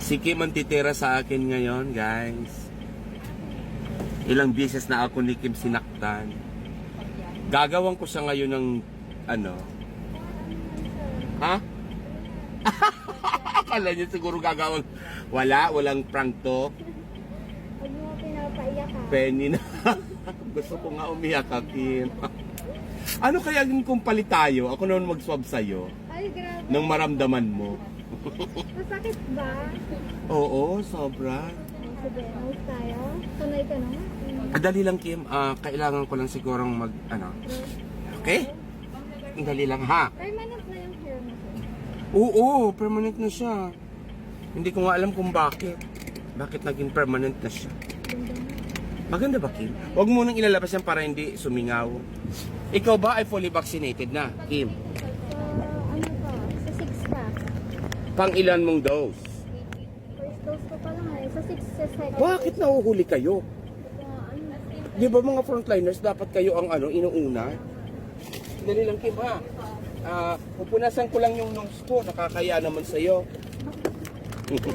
Si Kim ang titira sa akin ngayon, guys. Ilang beses na ako ni Kim sinaktan. Gagawan ko siya ngayon ng ano? Ha? Akala niya siguro gagawin. Wala, walang prank to. Huwag mo pinapaiyak ha. Penny na. Gusto ko nga umiyak ka, Kim. ano kaya kung palit tayo? Ako naman mag-swab sa'yo. Ay, grabe. Nang maramdaman mo. Masakit ba? Oo, sobra. Sige, nose tayo. Sanay ka naman. Ah, Dali lang, Kim. Ah, kailangan ko lang sigurong mag, ano. Okay? Dali lang, ha? Permanent na yung hair mo. sir. Oo, permanent na siya. Hindi ko nga alam kung bakit. Bakit naging permanent na siya? Ganda na. Maganda ba, Kim? Huwag mo nang ilalabas yan para hindi sumingaw. Ikaw ba ay fully vaccinated na, Kim? Sa ano pa? Sa six pack. Pang ilan mong dose? First dose ko pa lang eh. Sa six sa second. Bakit nahuhuli kayo? Di ba mga frontliners, dapat kayo ang ano, inuuna? Dali lang, Kim, ha? Ah, pupunasan ko lang yung nose ko. Nakakaya naman sa'yo.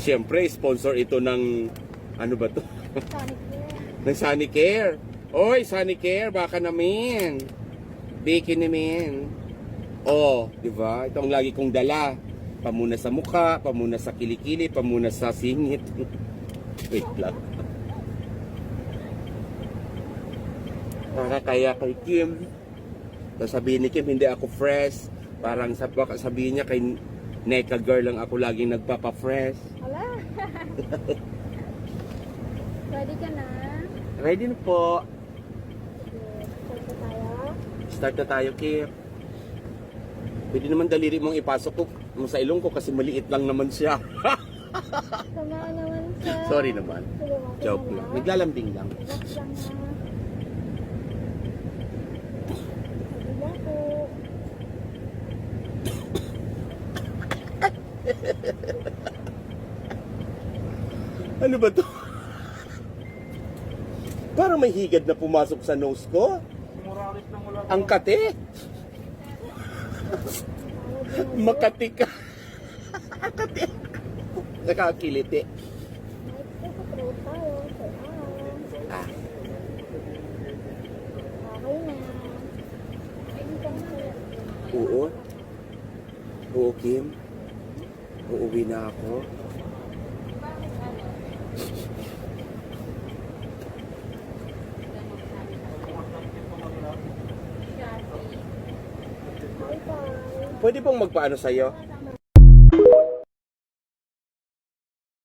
Siyempre, sponsor ito ng, ano ba to? Ng Sunny Care. Oy, Sunny Care, baka namin. Bacon namin. Oh, di ba? Ito ang lagi kong dala. Pamuna sa mukha, pamuna sa kilikili, pamuna sa singit. Wait lang. Nakakaya kay Kim. Sasabihin ni Kim, hindi ako fresh. Parang sabihin niya kay Neka girl lang ako laging nagpapa-fresh. Wala. Ready ka na? Ready na po. Sige, start na tayo. Start na tayo, Kim. Pwede naman daliri mong ipasok ko mo sa ilong ko kasi maliit lang naman siya. Sama naman sa... Sorry naman. Joke lang. Naglalambing lang. Ano ba to? Parang may higad na pumasok sa nose ko. Ang kate. Makati ka. Kate. Nakakiliti. Ah, oo. Oo, Kim. Uuwi na ako. Pwede pong magpaano sa'yo?